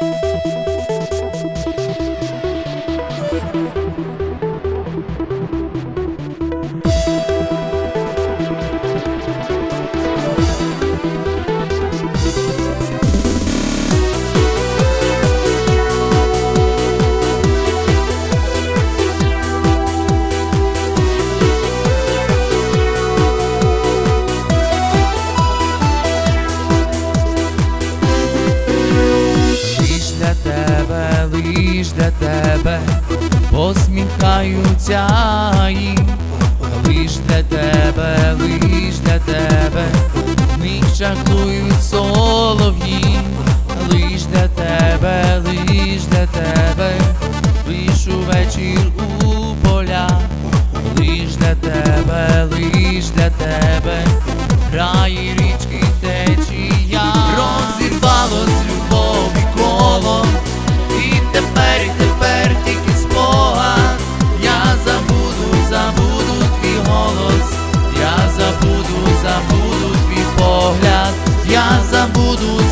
Лиш тебе, посміхаються і лиш для тебе, лиш для тебе, в них чаклують солов'ї,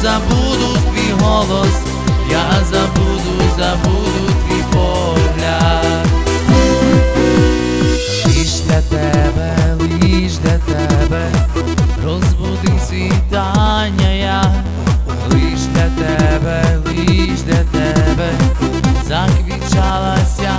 забуду, твій голос, я забуду, забуду твій погляд. Лиш для тебе, лиш для тебе, розбуди світання я, лиш для тебе, лиш для тебе, заквічалася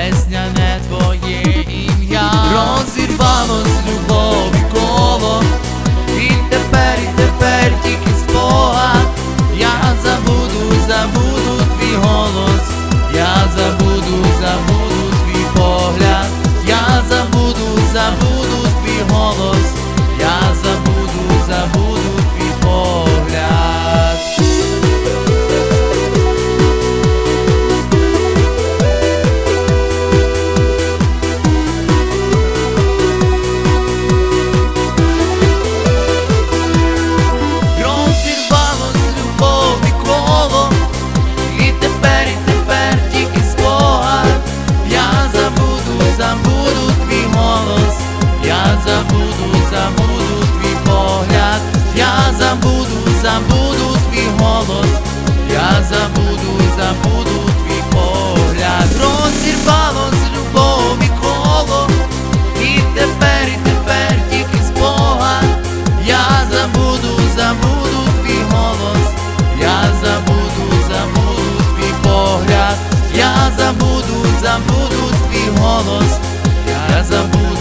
весняне твоє ім'я. Розірвало з любові коло, і тепер, і тепер тільки спогад, я забуду, забуду твій голос, я забуду, забуду твій погляд, я забуду, забуду твій голос, голос, я забуду, забуду твій погляд, я забуду, забуду твій голос, я забуду, забуду твій погляд. Розірвало з любові коло, і тепер, і тепер тільки спогад. Я забуду, забуду твій голос, я забуду, забуду твій погляд, я забуду, забуду твій голос, я забуду, забуду.